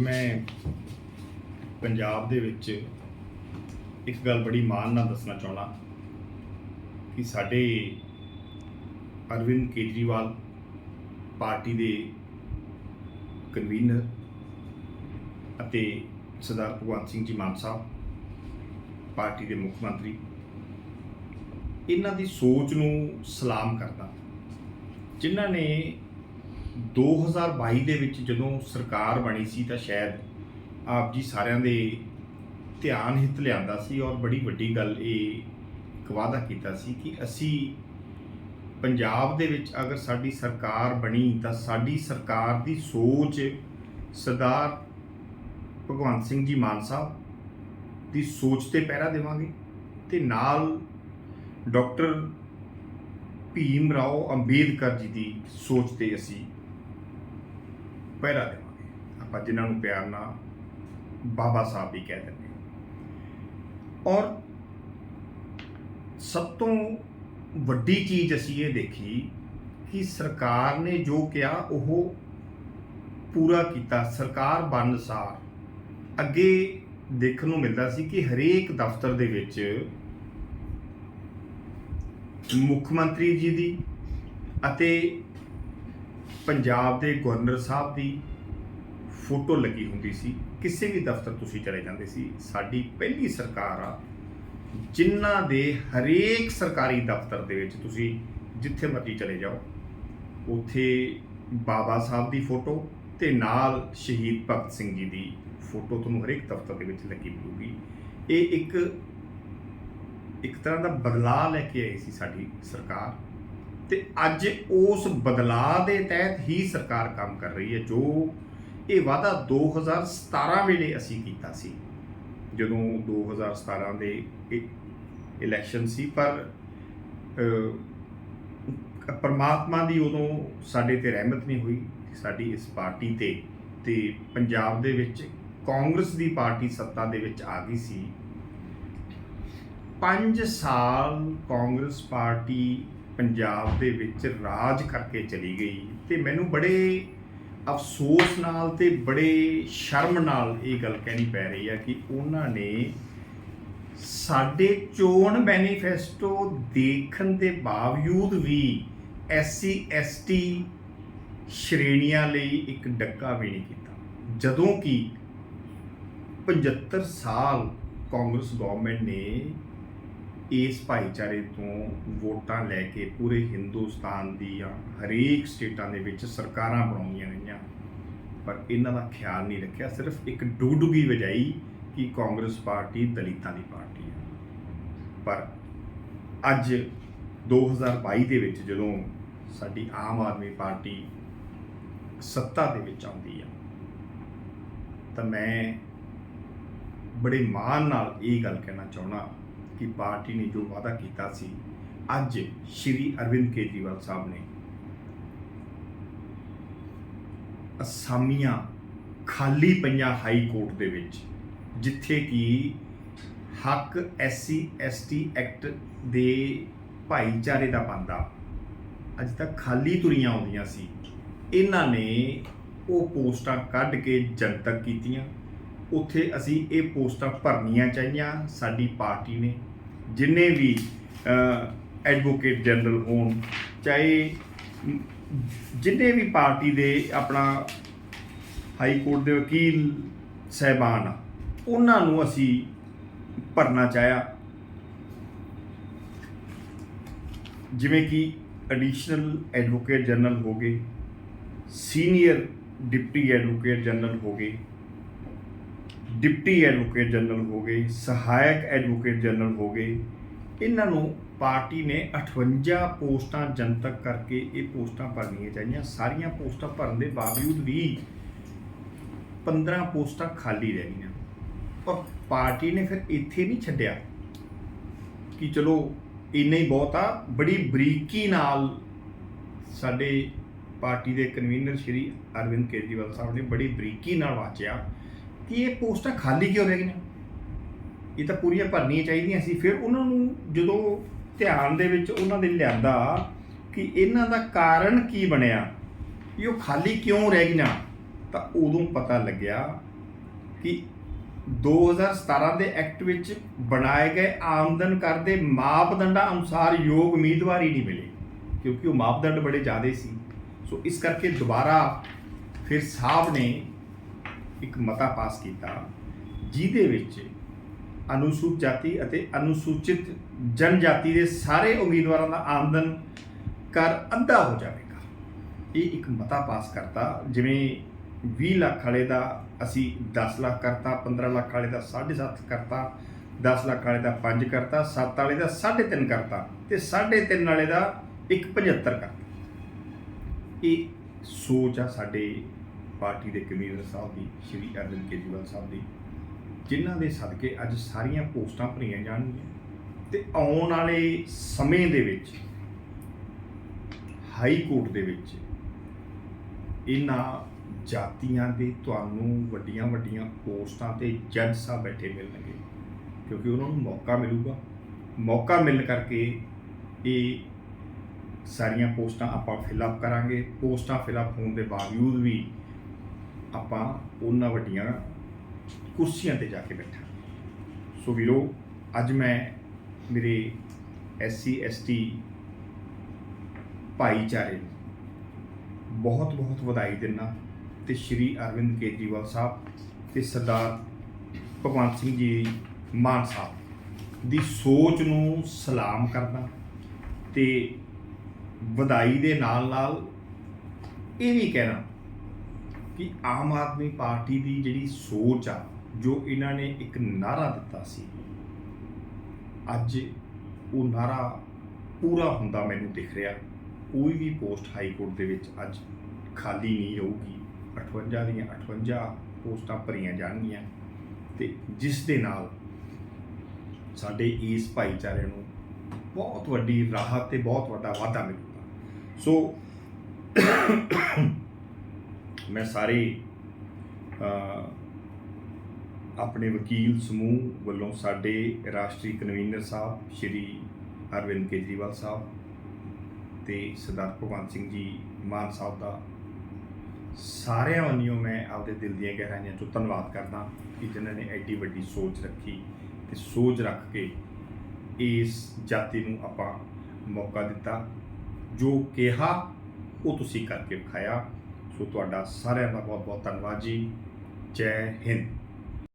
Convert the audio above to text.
ਮੈਂ ਪੰਜਾਬ ਦੇ ਵਿੱਚ ਇੱਕ ਗੱਲ ਬੜੀ ਮਾਣ ਨਾਲ ਦੱਸਣਾ ਚਾਹੁੰਦਾ ਕਿ ਸਾਡੇ ਅਰਵਿੰਦ ਕੇਜਰੀਵਾਲ ਪਾਰਟੀ ਦੇ ਕਨਵੀਨਰ ਅਤੇ ਸਰਦਾਰ ਭਗਵੰਤ ਸਿੰਘ ਜੀ ਮਾਨ ਸਾਹਿਬ, ਪਾਰਟੀ ਦੇ ਮੁੱਖ ਮੰਤਰੀ, ਇਹਨਾਂ ਦੀ ਸੋਚ ਨੂੰ ਸਲਾਮ ਕਰਦਾ। ਜਿਨ੍ਹਾਂ ਨੇ 2022 ਦੇ ਵਿੱਚ ਜਦੋਂ ਸਰਕਾਰ ਬਣੀ ਸੀ ਤਾਂ ਸ਼ਾਇਦ ਆਪ ਜੀ ਸਾਰਿਆਂ ਦੇ ਧਿਆਨ ਹਿੱਤ ਲਿਆਂਦਾ ਸੀ ਔਰ ਬੜੀ ਵੱਡੀ ਗੱਲ ਇਹ ਇੱਕ ਵਾਅਦਾ ਕੀਤਾ ਸੀ ਕਿ ਅਸੀਂ ਪੰਜਾਬ ਦੇ ਵਿੱਚ ਅਗਰ ਸਾਡੀ ਸਰਕਾਰ ਬਣੀ ਤਾਂ ਸਾਡੀ ਸਰਕਾਰ ਦੀ ਸੋਚ ਸਰਦਾਰ ਭਗਵੰਤ ਸਿੰਘ ਜੀ ਮਾਨ ਸਾਹਿਬ ਦੀ ਸੋਚ ਤੇ ਪਹਿਰਾ ਦੇਵਾਂਗੇ ਤੇ ਨਾਲ ਡਾਕਟਰ ਭੀਮ ਰਾਓ ਅੰਬੇਦਕਰ ਜੀ ਦੀ ਸੋਚ ਤੇ ਅਸੀਂ ਪਹਿਰਾ ਦੇਵਾਂਗੇ। ਆਪਾਂ ਜਿਨ੍ਹਾਂ ਨੂੰ ਪਿਆਰ ਨਾਲ ਬਾਬਾ ਸਾਹਿਬ ਵੀ ਕਹਿ ਦਿੰਦੇ ਹਾਂ। ਔਰ ਸਭ ਤੋਂ ਵੱਡੀ ਚੀਜ਼ ਅਸੀਂ ਇਹ ਦੇਖੀ ਕਿ ਸਰਕਾਰ ਨੇ ਜੋ ਕਿਹਾ, ਉਹ ਪੂਰਾ ਕੀਤਾ। ਸਰਕਾਰ ਬਣਨਸਾਰ ਅੱਗੇ ਦੇਖਣ ਨੂੰ ਮਿਲਦਾ ਸੀ ਕਿ ਹਰੇਕ ਦਫ਼ਤਰ ਦੇ ਵਿੱਚ ਮੁੱਖ ਮੰਤਰੀ ਜੀ ਦੀ ਅਤੇ ਪੰਜਾਬ ਦੇ ਗਵਰਨਰ ਸਾਹਿਬ ਦੀ ਫੋਟੋ ਲੱਗੀ ਹੁੰਦੀ ਸੀ। ਕਿਸੇ ਵੀ ਦਫ਼ਤਰ ਤੁਸੀਂ ਚਲੇ ਜਾਂਦੇ ਸੀ, ਸਾਡੀ ਪਹਿਲੀ ਸਰਕਾਰ ਆ, ਜਿਨ੍ਹਾਂ ਦੇ ਹਰੇਕ ਸਰਕਾਰੀ ਦਫ਼ਤਰ ਦੇ ਵਿੱਚ ਤੁਸੀਂ ਜਿੱਥੇ ਮਰਜ਼ੀ ਚਲੇ ਜਾਓ, ਉੱਥੇ ਬਾਬਾ ਸਾਹਿਬ ਦੀ ਫੋਟੋ ਤੇ ਨਾਲ ਸ਼ਹੀਦ ਭਗਤ ਸਿੰਘ ਜੀ ਦੀ ਫੋਟੋ ਤੁਹਾਨੂੰ ਹਰੇਕ ਦਫ਼ਤਰ ਦੇ ਵਿੱਚ ਲੱਗੀ ਮਿਲੂਗੀ। ਇਹ ਇੱਕ ਇੱਕ ਤਰ੍ਹਾਂ ਦਾ ਬਦਲਾਅ ਲੈ ਕੇ ਆਈ ਸੀ ਸਾਡੀ ਸਰਕਾਰ। ਤੇ ਅੱਜ ਉਸ ਬਦਲਾਅ ਦੇ ਤਹਿਤ ਹੀ ਸਰਕਾਰ ਕੰਮ ਕਰ ਰਹੀ ਹੈ, ਜੋ ਇਹ ਵਾਅਦਾ 2017 ਵੇਲੇ ਅਸੀਂ ਕੀਤਾ ਸੀ। ਜਦੋਂ 2017 ਦੇ ਇਲੈਕਸ਼ਨ ਸੀ, ਪਰ ਪਰਮਾਤਮਾ ਦੀ ਉਦੋਂ ਸਾਡੇ ਤੇ ਰਹਿਮਤ ਨਹੀਂ ਹੋਈ। ਸਾਡੀ ਇਸ ਪਾਰਟੀ ਤੇ ਤੇ ਪੰਜਾਬ ਦੇ ਵਿੱਚ ਕਾਂਗਰਸ ਦੀ ਪਾਰਟੀ ਸੱਤਾ ਦੇ ਵਿੱਚ ਆ ਗਈ ਸੀ। 5 ਸਾਲ ਕਾਂਗਰਸ ਪਾਰਟੀ ਪੰਜਾਬ ਦੇ ਵਿੱਚ ਰਾਜ ਕਰਕੇ ਚਲੀ ਗਈ ਤੇ ਮੈਨੂੰ ਬੜੇ ਅਫਸੋਸ ਨਾਲ ਤੇ ਬੜੇ ਸ਼ਰਮ ਨਾਲ ਇਹ ਗੱਲ ਕਹਿਣੀ ਪੈ ਰਹੀ ਹੈ ਕਿ ਉਹਨਾਂ ਨੇ ਸਾਡੇ ਚੋਣ ਮੈਨੀਫੈਸਟੋ ਦੇਖਣ ਦੇ ਬਾਵਜੂਦ ਵੀ ਐਸਸੀ, ਐਸਟੀ ਸ਼੍ਰੇਣੀਆਂ ਲਈ ਇੱਕ ਡੱਕਾ ਵੀ ਨਹੀਂ ਕੀਤਾ। ਜਦੋਂ ਕਿ 75 ਸਾਲ ਕਾਂਗਰਸ ਗਵਰਨਮੈਂਟ ਨੇ ਇਸ ਭਾਈਚਾਰੇ ਤੋਂ ਵੋਟਾਂ ਲੈ ਕੇ ਪੂਰੇ ਹਿੰਦੁਸਤਾਨ ਦੀਆਂ ਹਰੇਕ ਸਟੇਟਾਂ ਦੇ ਵਿੱਚ ਸਰਕਾਰਾਂ ਬਣਾਉਂਦੀਆਂ ਗਈਆਂ ਪਰ ਇਹਨਾਂ ਦਾ ਖਿਆਲ ਨਹੀਂ ਰੱਖਿਆ, ਸਿਰਫ ਇੱਕ ਡੂਡੂਗੀ ਵਜਾਈ ਕਿ ਕਾਂਗਰਸ ਪਾਰਟੀ ਦਲਿਤਾਂ ਦੀ ਪਾਰਟੀ ਹੈ। ਪਰ ਅੱਜ 2022 ਦੇ ਵਿੱਚ ਜਦੋਂ ਸਾਡੀ ਆਮ ਆਦਮੀ ਪਾਰਟੀ ਸੱਤਾ ਦੇ ਵਿੱਚ ਆਉਂਦੀ ਆ, ਤਾਂ ਮੈਂ ਬੜੇ ਮਾਣ ਨਾਲ ਇਹ ਗੱਲ ਕਹਿਣਾ ਚਾਹੁੰਦਾ ਕਿ ਪਾਰਟੀ ਨੇ ਜੋ ਵਾਅਦਾ ਕੀਤਾ ਸੀ, ਅੱਜ ਸ਼੍ਰੀ ਅਰਵਿੰਦ ਕੇਜਰੀਵਾਲ ਸਾਹਿਬ ਨੇ ਅਸਾਮੀਆਂ ਖਾਲੀ ਪਈਆਂ ਹਾਈ ਕੋਰਟ ਦੇ ਵਿੱਚ, ਜਿੱਥੇ ਕਿ ਹੱਕ ਐਸਸੀ, ਐਸਟੀ ਐਕਟ ਦੇ ਭਾਈਚਾਰੇ ਦਾ ਬੰਦਾ ਅੱਜ ਤੱਕ ਖਾਲੀ ਤੁਰੀਆਂ ਆਉਂਦੀਆਂ ਸੀ। ਇਹਨਾਂ ਨੇ ਉਹ ਪੋਸਟਾਂ ਕੱਢ ਕੇ ਜਨਤਕ ਕੀਤੀਆਂ। ਉੱਥੇ ਅਸੀਂ ਇਹ ਪੋਸਟਾਂ ਭਰਨੀਆਂ ਚਾਹੀਆਂ, ਸਾਡੀ ਪਾਰਟੀ ਨੇ। ਜਿੰਨੇ ਵੀ ਐਡਵੋਕੇਟ ਜਨਰਲ ਹੋਣ, ਚਾਹੇ ਜਿੰਨੇ ਵੀ ਪਾਰਟੀ ਦੇ ਆਪਣਾ ਹਾਈ ਕੋਰਟ ਦੇ ਵਕੀਲ ਸਹਿਬਾਨ ਉਹਨਾਂ ਨੂੰ ਅਸੀਂ ਭਰਨਾ ਚਾਹਿਆ। ਜਿਵੇਂ ਕਿ ਐਡੀਸ਼ਨਲ ਐਡਵੋਕੇਟ ਜਨਰਲ ਹੋ ਗਏ ਸੀਨੀਅਰ ਡਿਪਟੀ ਐਡਵੋਕੇਟ ਜਨਰਲ ਹੋ ਗਏ। ਡਿਪਟੀ ਐਡਵੋਕੇਟ ਜਨਰਲ ਹੋ ਗਏ ਸਹਾਇਕ ਐਡਵੋਕੇਟ ਜਨਰਲ ਹੋ ਗਏ ਇਹਨਾਂ ਨੂੰ ਪਾਰਟੀ ਨੇ 58 ਪੋਸਟਾਂ ਜਨਤਕ ਕਰਕੇ ਇਹ ਪੋਸਟਾਂ ਭਰਨੀਆਂ ਚਾਹੀਦੀਆਂ ਸਾਰੀਆਂ ਪੋਸਟਾਂ ਭਰਨ ਦੇ ਬਾਵਜੂਦ ਵੀ 15 ਪੋਸਟਾਂ ਖਾਲੀ ਰਹਿ ਗਈਆਂ ਔਰ ਪਾਰਟੀ ਨੇ ਫਿਰ ਇੱਥੇ ਨਹੀਂ ਛੱਡਿਆ ਕਿ ਚਲੋ ਇੰਨਾ ਹੀ ਬਹੁਤ ਆ, ਬੜੀ ਬਰੀਕੀ ਨਾਲ ਸਾਡੇ ਪਾਰਟੀ ਦੇ ਕਨਵੀਨਰ ਸ਼੍ਰੀ ਅਰਵਿੰਦ ਕੇਜਰੀਵਾਲ ਸਾਹਿਬ ਨੇ ਬੜੀ ਬਰੀਕੀ ਨਾਲ ਵਾਚਿਆ। ਕਿ ਇਹ ਪੋਸਟਾਂ ਖਾਲੀ ਕਿਉਂ ਰਹਿ ਗਈਆਂ? ਇਹ ਤਾਂ ਪੂਰੀਆਂ ਭਰਨੀਆਂ ਚਾਹੀਦੀਆਂ ਸੀ। ਫਿਰ ਉਹਨਾਂ ਨੂੰ ਜਦੋਂ ਧਿਆਨ ਦੇ ਵਿੱਚ ਉਹਨਾਂ ਦੇ ਲਿਆਂਦਾ ਕਿ ਇਹਨਾਂ ਦਾ ਕਾਰਨ ਕੀ ਬਣਿਆ ਕਿ ਉਹ ਖਾਲੀ ਕਿਉਂ ਰਹਿ ਗਈਆਂ, ਤਾਂ ਉਦੋਂ ਪਤਾ ਲੱਗਿਆ ਕਿ 2017 ਦੇ ਐਕਟ ਵਿੱਚ ਬਣਾਏ ਗਏ ਆਮਦਨ ਕਰ ਦੇ ਮਾਪਦੰਡਾਂ ਅਨੁਸਾਰ ਯੋਗ ਉਮੀਦਵਾਰ ਹੀ ਨਹੀਂ ਮਿਲੇ, ਕਿਉਂਕਿ ਉਹ ਮਾਪਦੰਡ ਬੜੇ ਜ਼ਿਆਦੇ ਸੀ। ਸੋ ਇਸ ਕਰਕੇ ਦੁਬਾਰਾ ਫਿਰ ਸਾਹਿਬ ਨੇ ਇੱਕ ਮਤਾ ਪਾਸ ਕੀਤਾ, ਜਿਹਦੇ ਵਿੱਚ ਅਨੁਸੂਚਿਤ ਜਾਤੀ ਅਤੇ ਅਨੁਸੂਚਿਤ ਜਨਜਾਤੀ ਦੇ ਸਾਰੇ ਉਮੀਦਵਾਰਾਂ ਦਾ ਆਮਦਨ ਕਰ ਅੱਧਾ ਹੋ ਜਾਵੇਗਾ। ਇਹ ਇੱਕ ਮਤਾ ਪਾਸ ਕਰਤਾ, ਜਿਵੇਂ 20 ਲੱਖ ਵਾਲੇ ਦਾ ਅਸੀਂ 10 ਲੱਖ ਕਰਤਾ 15 ਲੱਖ ਵਾਲੇ ਦਾ 7.5 ਕਰਤਾ 10 ਲੱਖ ਵਾਲੇ ਦਾ 5 ਕਰਤਾ 7 ਵਾਲੇ ਦਾ 3.5 ਕਰਤਾ ਤੇ 3.5 ਵਾਲੇ ਦਾ 1.75 ਕਰਤਾ। ਇਹ ਸੋਚ ਆ ਸਾਡੇ ਪਾਰਟੀ ਦੇ ਕਨਵੀਨਰ ਸਾਹਿਬ ਦੀ, ਸ਼੍ਰੀ ਅਰਵਿੰਦ ਕੇਜਰੀਵਾਲ ਸਾਹਿਬ ਦੀ, ਜਿਨ੍ਹਾਂ ਦੇ ਸਦਕੇ ਅੱਜ ਸਾਰੀਆਂ ਪੋਸਟਾਂ ਭਰੀਆਂ ਜਾਣਗੀਆਂ। ਤੇ ਆਉਣ ਵਾਲੇ ਸਮੇਂ ਦੇ ਵਿੱਚ, ਹਾਈ ਕੋਰਟ ਦੇ ਵਿੱਚ, ਇਹਨਾਂ ਜਾਤੀਆਂ ਦੇ ਤੁਹਾਨੂੰ ਵੱਡੀਆਂ ਵੱਡੀਆਂ ਪੋਸਟਾਂ ਤੇ ਜੱਜ ਸਾਹਿਬ ਬੈਠੇ ਮਿਲਣਗੇ, ਕਿਉਂਕਿ ਉਹਨਾਂ ਨੂੰ ਮੌਕਾ ਮਿਲੂਗਾ। ਮੌਕਾ ਮਿਲਣ ਕਰਕੇ ਇਹ ਸਾਰੀਆਂ ਪੋਸਟਾਂ ਆਪਾਂ ਫਿਲਅਪ ਕਰਾਂਗੇ। ਪੋਸਟਾਂ ਫਿਲਅਪ ਹੋਣ ਦੇ ਬਾਵਜੂਦ ਵੀ ਆਪਾਂ ਉਹਨਾਂ ਵੱਡੀਆਂ ਕੁਰਸੀਆਂ ਤੇ ਜਾ ਕੇ ਬੈਠਾਂ। ਸੋ ਵੀਰੋ, ਅੱਜ ਮੈਂ ਮੇਰੇ ਐਸਸੀ, ਐਸਟੀ ਭਾਈਚਾਰੇ ਨੂੰ ਬਹੁਤ ਬਹੁਤ ਵਧਾਈ ਦਿੰਦਾ ਤੇ ਸ਼੍ਰੀ ਅਰਵਿੰਦ ਕੇਜਰੀਵਾਲ ਸਾਹਿਬ ਤੇ ਸਰਦਾਰ ਭਗਵੰਤ ਸਿੰਘ ਜੀ ਮਾਨ ਸਾਹਿਬ ਦੀ ਸੋਚ ਨੂੰ ਸਲਾਮ ਕਰਦਾ ਤੇ ਵਧਾਈ ਦੇ ਨਾਲ ਨਾਲ ਇਹ ਵੀ ਕਹਿਣਾ ਕਿ ਆਮ ਆਦਮੀ ਪਾਰਟੀ ਦੀ ਜਿਹੜੀ ਸੋਚ ਆ, ਜੋ ਇਹਨਾਂ ਨੇ ਇੱਕ ਨਾਰਾ ਦਿੱਤਾ ਸੀ, ਅੱਜ ਉਹ ਨਾਰਾ ਪੂਰਾ ਹੁੰਦਾ ਮੈਨੂੰ ਦਿਖ ਰਿਹਾ। ਕੋਈ ਵੀ ਪੋਸਟ ਹਾਈ ਕੋਰਟ ਦੇ ਵਿੱਚ ਅੱਜ ਖਾਲੀ ਨਹੀਂ ਰਹੂਗੀ 58 ਦੀਆਂ 58 ਪੋਸਟਾਂ ਭਰੀਆਂ ਜਾਣਗੀਆਂ ਤੇ ਜਿਸ ਦੇ ਨਾਲ ਸਾਡੇ ਇਸ ਭਾਈਚਾਰੇ ਨੂੰ ਬਹੁਤ ਵੱਡੀ ਰਾਹਤ ਤੇ ਬਹੁਤ ਵੱਡਾ ਵਾਧਾ ਮਿਲੂਗਾ। ਸੋ ਮੈਂ ਸਾਰੇ ਆਪਣੇ ਵਕੀਲ ਸਮੂਹ ਵੱਲੋਂ ਸਾਡੇ ਰਾਸ਼ਟਰੀ ਕਨਵੀਨਰ ਸਾਹਿਬ, ਸ਼੍ਰੀ ਅਰਵਿੰਦ ਕੇਜਰੀਵਾਲ ਸਾਹਿਬ ਤੇ ਸਰਦਾਰ ਭਗਵੰਤ ਸਿੰਘ ਜੀ ਮਾਨ ਸਾਹਿਬ ਦਾ ਸਾਰਿਆਂ ਵੱਲੋਂ ਮੈਂ ਆਪਦੇ ਦਿਲ ਦੀਆਂ ਗਹਿਰਾਈਆਂ ਤੋਂ ਧੰਨਵਾਦ ਕਰਦਾ ਕਿ ਜਿਨ੍ਹਾਂ ਨੇ ਐਡੀ ਵੱਡੀ ਸੋਚ ਰੱਖੀ ਤੇ ਸੋਚ ਰੱਖ ਕੇ ਇਸ ਜਾਤੀ ਨੂੰ ਆਪਾਂ ਮੌਕਾ ਦਿੱਤਾ, ਜੋ ਕਿਹਾ ਉਹ ਤੁਸੀਂ ਕਰਕੇ ਵਿਖਾਇਆ। ਸੋ ਤੁਹਾਡਾ ਸਾਰਿਆਂ ਦਾ ਬਹੁਤ ਬਹੁਤ ਧੰਨਵਾਦ ਜੀ। ਜੈ ਹਿੰਦ।